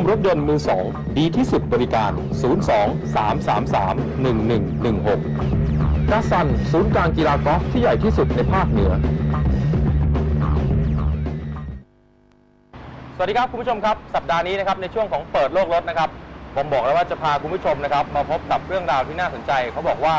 มรถยนต์มือสองดีที่สุดบริการ 02 333 1116กัสซันศูนย์การกีฬากอล์ฟที่ใหญ่ที่สุดในภาคเหนือ สวัสดีครับคุณผู้ชมครับ สัปดาห์นี้นะครับในช่วงของเปิดโลกรถนะครับ ผมบอกแล้วว่าจะพาคุณผู้ชมนะครับ มาพบกับเรื่องราวที่น่าสนใจ เขาบอกว่า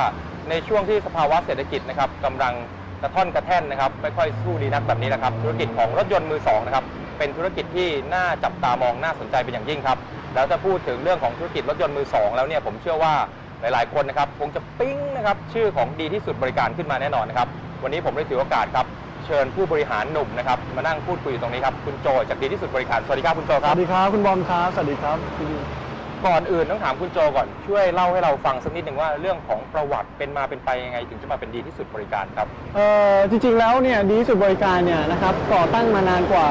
ในช่วงที่สภาวะเศรษฐกิจนะครับกำลังกระท่อนกระแท่นนะครับ ไม่ค่อยสู้ดีนักแบบนี้นะครับ ธุรกิจของรถยนต์มือสองนะครับ เป็นธุรกิจที่น่าจับตามองน่าสนใจเป็นอย่างยิ่งครับ แล้วถ้าพูดถึงเรื่องของธุรกิจรถยนต์มือสองแล้วเนี่ยผมเชื่อว่าหลายๆ คนนะครับคงจะปิ๊งนะครับชื่อของดีที่สุดบริการขึ้นมาแน่นอนนะครับวันนี้ผมได้ถือโอกาสครับเชิญผู้บริหารหนุ่มนะครับมานั่งพูดคุยอยู่ตรงนี้ครับคุณโจจากดีที่สุดบริการสวัสดีครับคุณโจสครับวัสดีครับคุณบอมครับสวัสดีครับ ก่อนอื่นต้องถามคุณโจก่อนช่วยเล่าให้เราฟังสักนิดหนึ่งว่าเรื่องของประวัติเป็นมาเป็นไปยังไง ถึงจะมาเป็นดีที่สุดบริการครับ เอ่อจริงๆแล้วเนี่ยดีที่สุดบริการเนี่ยนะครับก่อตั้งมานานกว่า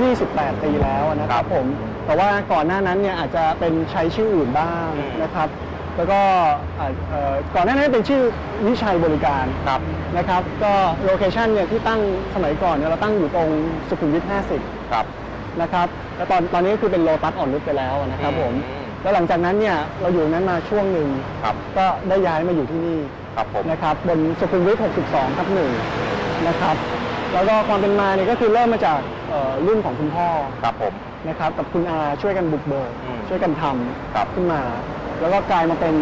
28 ปีแล้วนะคครัรับบ ผม แต่ว่าก่อนหน้านั้นเนี่ยอาจจะเป็นใช้ชื่ออื่นบ้างอืม นะครับ แล้วก็อ่าเอ่อก่อนหน้านั้นเป็นชื่อวิชัยบริการครับ นะครับ ก็โลเคชันเนี่ยที่ตั้งสมัยก่อนเนี่ยเราตั้งอยู่ตรงสุขุมวิทครับ50นะครับแล้วตอนตอนนี้ก็คือเป็นโลตัสอ่อนนุชไปแล้วนะครับผม อืม แล้วหลังจากนั้นเนี่ยเราอยู่นั้นมาช่วงหนึ่งครับก็ได้ย้ายมาอยู่ที่นี่ครับผมนะครับบนสุขุมวิท 62ทับหนึ่งนะครับ แล้วก็ความเป็นมาเนี่ยก็คือเริ่มมาจากเอ่อรุ่นของคุณพ่อครับผม นะครับกับคุณอาช่วยกันบุกเบิกอืมช่วยกันทครับำขึ้นมา แล้วก็กลายมาเป็น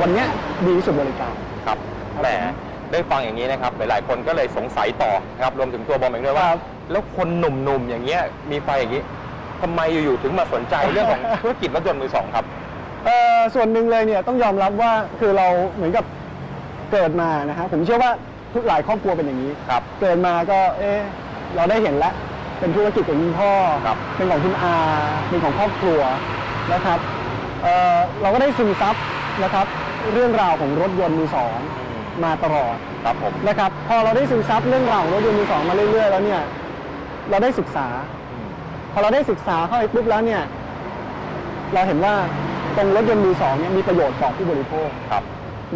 วันเนี้ยดีที่สุดบริการ ครับครับแหมได้ฟังอย่างนี้นะครับ หลายๆคนก็เลยสงสัยต่อนะครับรวมถึงตัวบอมเองด้วยว่า ครับ แล้วคนหนุ่มๆอย่างเงี้ยมีไฟอย่างนี้ ทำไมอยู่ๆถึงมาสนใจเรื่องของธุรกิจรถยนต์มือสองครับ เอ่อส่วนหนึ่งเลยเนี่ยต้องยอมรับว่าคือเราเหมือนกับเกิดมานะฮะผมเชื่อว่าทุกหลายครอบครัวเป็นอย่างนี้ ครับ เกิดมาก็เอ๊ะเราได้เห็นแล้วเป็นธุรกิจของคุณพ่อ ครับ เป็นของคุณอาเป็นของครอบครัวนะครับเอ่อเราก็ได้ซึมซับนะครับ เรื่องราวของรถยนต์มือสองมาตลอด ครับผม นะครับพอเราได้ซึมซับเรื่องราวของรถยนต์มือสองมาเรื่อยๆแล้วเนี่ยเราได้ศึกษา พอเราได้ศึกษาเข้าไปปุ๊บแล้วเนี่ยเราเห็นว่าตรงรถยนต์มือสองเนี่ยมีประโยชน์ต่อผู้บริโภคครับ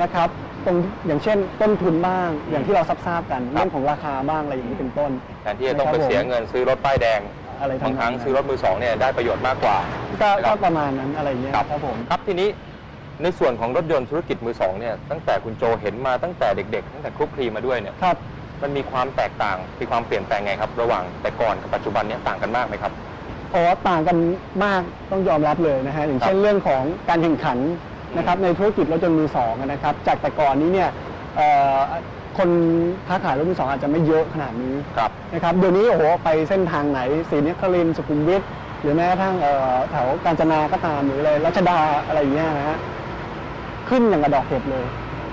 นะครับ ตรงอย่างเช่นต้นทุนบ้างอืมอย่างที่เราทราบๆกันครับเรื่องของราคาบ้างอะไรอย่างนี้เป็นต้นแทนที่จะต้องไปนะครับผมเสียเงินซื้อรถป้ายแดงอะไรทำนบางครั้งนั้นซื้อรถมือสองเนี่ยได้ประโยชน์มากกว่าก็ครัก็บประมาณนั้นอะไรอย่างเงี้ยครับครับผมครับทีนี้ในส่วนของรถยนต์ธุรกิจมือสองเนี่ยตั้งแต่คุณโจเห็นมาตั้งแต่เด็ก ๆ ตั้งแต่คลุกคลีมาด้วยเนี่ยครับ มันมีความแตกต่างมีความเปลี่ยนแปลงไงครับ ระหว่างแต่ก่อนกับปัจจุบันเนี้ต่างกันมากไหมครับ อ๋อต่างกันมากต้องยอมรับเลยนะฮะอย่างเช่นครับเรื่องของการแข่งขันนะครับอืมในธุรกิจรถยนต์มือสองนะครับ จากแต่ก่อนนี้เนี่ยเอ่อคนค้าขายรถมือสองอาจจะไม่เยอะขนาดนี้ครับนะครับเดี๋ยวนี้โอ้โหไปเส้นทางไหนศรีนครินทร์สุขุมวิทหรือแม้กระทั่งเอ่อแถวกาญจนาก็ตามหรืออะไรรัชดาอะไรอย่างเงี้ยนะฮะขึ้นอย่างกระดอกเห็ดเลย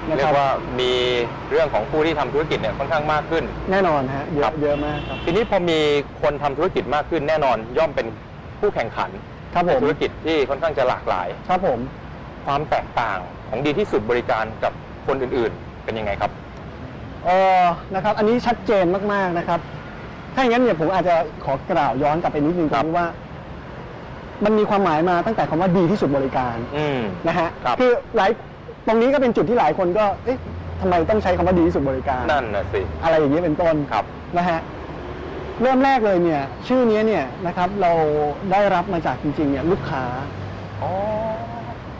นะเรีคยรับกว่ามีเรื่องของผู้ที่ทำธุรกิจเนี่ยค่อนข้างมากขึ้น แน่นอนฮะเยครัอะบ เยอะมากครับ ทีนี้พอมีคนทำธุรกิจมากขึ้นแน่นอนย่อมเป็นผู้แข่งขันครับในผม ธุรกิจที่ค่อนข้างจะหลากหลาย ครับผม ความแตกต่างของดีที่สุดบริการกับคนอื่นๆ เป็นยังไงครับ เออนะครับ อันนี้ชัดเจนมาก ๆ นะครับ ถ้าอย่างนั้นเนี่ยผมอาจจะขอกล่าวย้อนกลับไปนิดนึงตครรับ งที่ว่า มันมีความหมายมาตั้งแต่คำว่าดีที่สุดบริการอืม นะฮะครับ อหลาย ตรงนี้ก็เป็นจุดที่หลายคนก็ เอ๊ะทำไมต้องใช้คำว่าดีที่สุดบริการ นั่นน่ะสิ อะไรอย่างเงี้ยเป็นต้นครับ นะฮะเริ่มแรกเลยเนี่ย ชื่อนี้เนี่ยนะครับเราได้รับมาจากจริงๆเนี่ยลูกค้า อ๋อ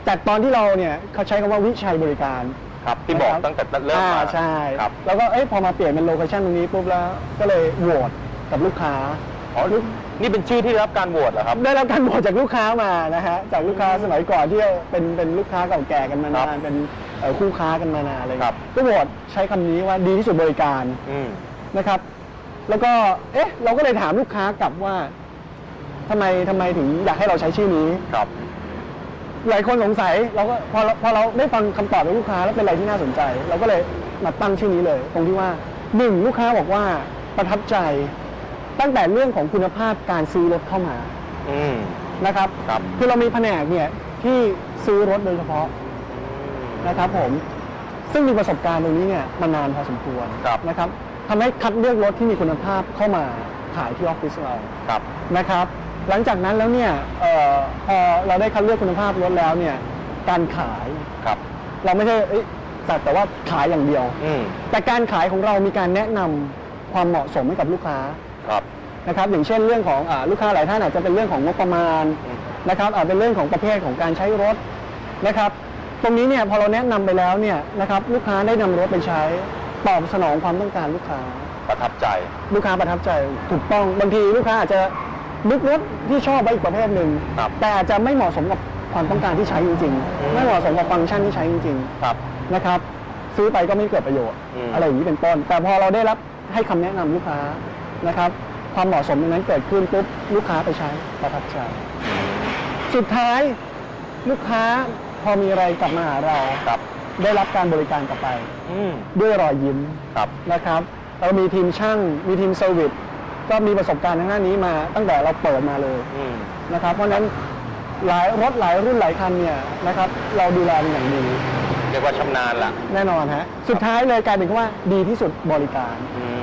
จากตอนที่เราเนี่ยเขาใช้คำว่าวิชัยบริการครับที่บอกนะครับตั้งแต่เริ่มอ่มาใช่ครับ แล้วก็เอ้ยพอมาเปลี่ยนเป็นโลเคชันตรงนี้ปุ๊บแล้วก็เลยโหวตกับลูกค้าอ๋อ นี่เป็นชื่อที่ได้รับการโหวตเหรอครับ ได้รับการโหวตจากลูกค้ามานะฮะจากลูกค้าสมัยก่อนที่เป็นเป็นลูกค้าเก่าแก่กันมาครันานบเป็นเอ่อคู่ค้ากันมานานอะไรครับก็โหวตใช้คำนี้ว่าดีที่สุดบริการอืม นะครับ แล้วก็เอ๊ะเราก็เลยถามลูกค้ากลับว่าทำไมทำไมถึงอยากให้เราใช้ชื่อนี้ ครับ หลายคนสงสัยเราก็พอเราพอเราได้ฟังคำตอบจากลูกค้าแล้วเป็นอะไรที่น่าสนใจ เราก็เลยมาตั้งชื่อนี้เลย ตรงที่ว่าหนึ่งลูกค้าบอกว่าประทับใจ ตั้งแต่เรื่องของคุณภาพการซื้อรถเข้ามาอืม นะครับครับคือเรามีแผนกเนี่ยที่ซื้อรถโดยเฉพาะนะครับผม ซึ่งมีประสบการณ์ตรงนี้เนี่ยมานานพอสมควรครับ นะครับทำให้คัดเลือกรถที่มีคุณภาพเข้ามาขายที่ออฟฟิศเรา ครับ นะครับ หลังจากนั้นแล้วเนี่ยเออพอเราได้คัดเลือกคุณภาพรถแล้วเนี่ย การขายครับ เราไม่ใช่เอ้ยสักแต่ว่าขายอย่างเดียว อืม แต่การขายของเรามีการแนะนำความเหมาะสมให้กับลูกค้า ครับนะครับอย่างเช่นเรื่องของอาลูกค้าหลายท่านอาจจะเป็นเรื่องของงบประมาณอืม นะครับอาจเป็นเรื่องของประเภทของการใช้รถนะครับ ตรงนี้เนี่ยพอเราแนะนำไปแล้วเนี่ยนะครับลูกค้าได้นำรถไปใช้ตอบสนองความต้องการลูกค้า ประทับใจ ลูกค้าประทับใจถูกต้องบางทีลูกค้าอาจจะนึกรถที่ชอบไว้อีกประเภทหนึ่งครับแต่อาจจะไม่เหมาะสมกับความต้องการที่ใช้จริงอืม ๆ ไม่เหมาะสมกับฟังก์ชันที่ใช้จริงครับ ๆนะครับ ซื้อไปก็ไม่เกิดประโยชน์ อืม อะไรอย่างนี้เป็นต้น แต่พอเราได้รับให้คำแนะนำลูกค้า นะครับ ความเหมาะสมตรงนั้นเกิดขึ้นปุ๊บลูกค้าไปใช้ประทับใจ สุดท้ายลูกค้าพอมีอะไรกลับมาหาเรา ครับ ได้รับการบริการกลับไป อืมด้วยรอยยิ้มครับ นะครับ เรามีทีมช่างมีทีมเซอร์วิสก็มีประสบการณ์ทางด้านนี้มาตั้งแต่เราเปิดมาเลยอืม นะครับ เพราะฉะนั้นหลายรถหลายรุ่นหลายคันเนี่ยนะครับ เราดูแลเป็นอย่างดี เรียกว่าชำนาญละแน่นอนฮะ สุดท้ายเลยกลายเป็นว่าดีที่สุดบริการ อืม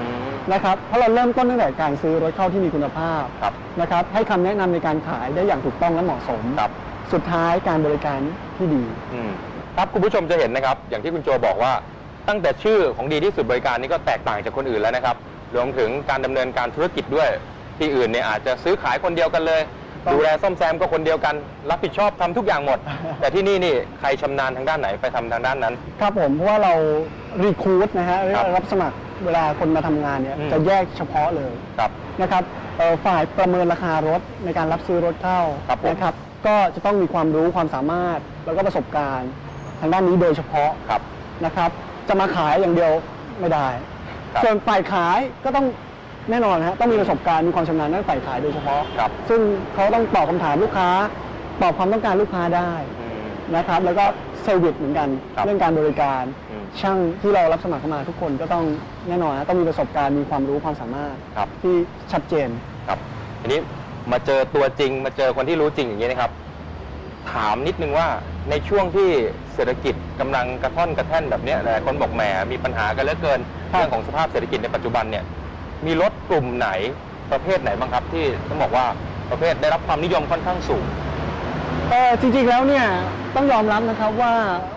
นะครับเพราะเราเริ่มต้นตั้งแต่การซื้อรถเข้าที่มีคุณภาพครับนะครับให้คำแนะนำในการขายได้อย่างถูกต้องและเหมาะสม ครับ สุดท้ายการบริการที่ดี อืมครับคุณผู้ชมจะเห็นนะครับ อย่างที่คุณโจบอกว่าตั้งแต่ชื่อของดีที่สุดบริการนี่ก็แตกต่างจากคนอื่นแล้วนะครับรวมถึงการดำเนินการธุรกิจด้วย ที่อื่นเนี่ยอาจจะซื้อขายคนเดียวกันเลยครับดูแลซ่อมแซมก็คนเดียวกัน รับผิดชอบทำทุกอย่างหมด แต่ที่นี่นี่ใครชำนาญทางด้านไหนไปทำทางด้านนั้น ครับผมเพราะว่าเรารีคูดนะฮะเรียกครับว่ารับสมัคร เวลาคนมาทำงานเนี่ยอืม จะแยกเฉพาะเลยครับ นะครับเอ่อฝ่ายประเมินราคารถในการรับซื้อรถเข้าครับผม นะครับ ก็จะต้องมีความรู้ความสามารถแล้วก็ประสบการณ์ ทางด้านนี้โดยเฉพาะครับ นะครับ จะมาขายอย่างเดียวไม่ได้ ครับส่วนฝ่ายขายก็ต้องแน่นอนฮะต้องมีประสบการณ์มีความชำนาญด้านฝ่ายขายโดยเฉพาะ ครับซึ่งเขาต้องตอบคำถามลูกค้า ตอบความต้องการลูกค้าได้ อืม นะครับ แล้วก็เซอร์วิสเหมือนกันครับเรื่องการบริการ อืม ช่างที่เรารับสมัครเข้ามาทุกคนก็ต้องแน่นอนนะต้องมีประสบการณ์มีความรู้ความสามารถครับ ที่ชัดเจน ครับ ทีนี้มาเจอตัวจริง มาเจอคนที่รู้จริงอย่างนี้นะครับ ถามนิดนึงว่าในช่วงที่เศรษฐกิจกำลังกระท่อนกระแท่นแบบเนี้ยหลายคนบอกแหมมีปัญหากันเหลือเกินครับ เรื่องของสภาพเศรษฐกิจในปัจจุบันเนี่ย มีรถกลุ่มไหนประเภทไหนบ้างครับ ที่ต้องบอกว่าประเภทได้รับความนิยมค่อนข้างสูง เออจริงๆแล้วเนี่ยต้องยอมรับนะครับว่า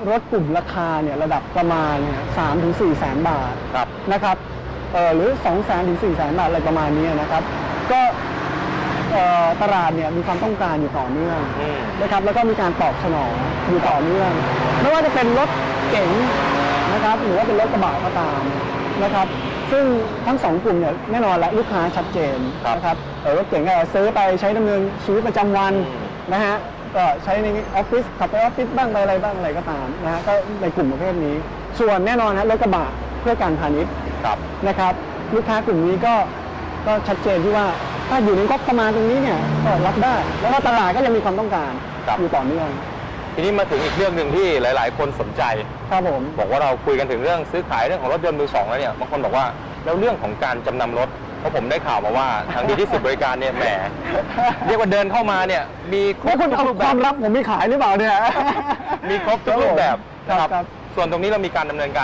รถกลุ่มราคาเนี่ยระดับประมาณเนี่ยสามถึงสี่แสนบาทครับ นะครับเออหรือ2องแสนถึงสี่แสนบาทอะไรประมาณนี้นะครับ ก็เอ่อตลาดเนี่ยมีความต้องการอยู่ต่อเนื่องอืม นะครับแล้วก็มีการตอบสนองอยู่ต่อเนื่อง ไม่ว่าจะเป็นรถเก๋งนะครับหรือว่าเป็นรถกระบะก็ตามนะครับ ซึ่งทั้งสองกลุ่มเนี่ยแน่นอนและลูกค้าชัดเจนครับนะครับเออรถเก๋งก็ซื้อไปใช้ดำเนินชีวิตประจำวันอืม นะฮะ ก็ใช้ในออฟฟิศขับไปออฟฟิศบ้างไปอะไรบ้างอะไรก็ตามนะฮะก็ในกลุ่มประเภทนี้ ส่วนแน่นอนนะรถกระบะเพื่อการพาณิชย์ครับนะครับลูกค้ากลุ่มนี้ก็ก็ชัดเจนที่ว่าถ้าอยู่ในงบประมาณตรงนี้เนี่ยก็รับได้ แล้วก็ตลาดก็ยังมีความต้องการครับ อยู่ต่อเนื่องทีนี้มาถึงอีกเรื่องหนึ่งที่หลาย ๆ คนสนใจ ครับผม บอกว่าเราคุยกันถึงเรื่องซื้อขายเรื่องของรถยนต์มือสองแล้วเนี่ยบางคนบอกว่าแล้วเรื่องของการจำนำรถ เพราะผมได้ข่าวมาว่าทางดีที่สุดบริการเนี่ยแหมเรียกว่าเดินเข้ามาเนี่ย มีครแล้วบคุณทุกเอารูปคแบวาบมลับผมไม่ขายหรือเปล่าเนี่ย มีครบทุกรูปแบบครับนะครับครับ ส่วนตรงนี้เรามีการดำเนินการ